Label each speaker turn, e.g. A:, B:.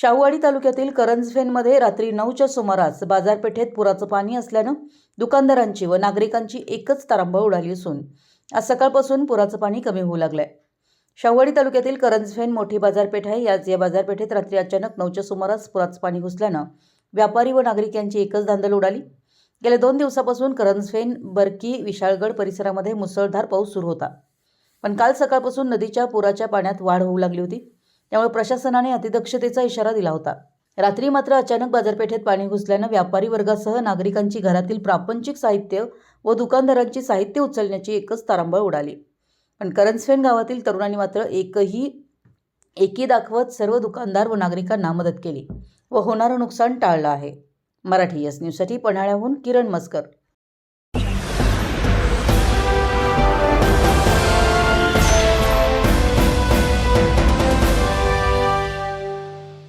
A: शाहूवाडी तालुक्यातील करंजफेनमध्ये रात्री नऊच्या सुमारास बाजारपेठेत पुराचं पाणी असल्यानं दुकानदारांची व नागरिकांची एकच तारांबळ उडाली असून आज सकाळपासून पुराचं पाणी कमी होऊ लागलंय. शाहूवाडी तालुक्यातील करंजफेन मोठी बाजारपेठ आहे. याच या बाजारपेठेत रात्री अचानक नऊच्या सुमारास पुराचं पाणी घुसल्यानं व्यापारी व नागरिक यांची एकच धांदल उडाली. गेल्या दोन दिवसापासून करंजफेन बरकी विशाळगड परिसरामध्ये मुसळधार पाऊस सुरू होता. पण काल सकाळपासून नदीच्या पुराच्या पाण्यात वाढ होऊ लागली होती. त्यामुळे प्रशासनाने अतिदक्षतेचा इशारा दिला होता. रात्री मात्र अचानक बाजारपेठेत पाणी घुसल्यानं व्यापारी वर्गासह नागरिकांची घरातील प्रापंचिक साहित्य व दुकानदारांची साहित्य उचलण्याची एकच तारांबळ उडाली. पण करंजफेन गावातील तरुणांनी मात्र एकही एकी दाखवत सर्व दुकानदार व नागरिकांना मदत केली व होणारं नुकसान टाळलं आहे. मराठी यस न्यूजसाठी पन्हाळ्याहून किरण मस्कर.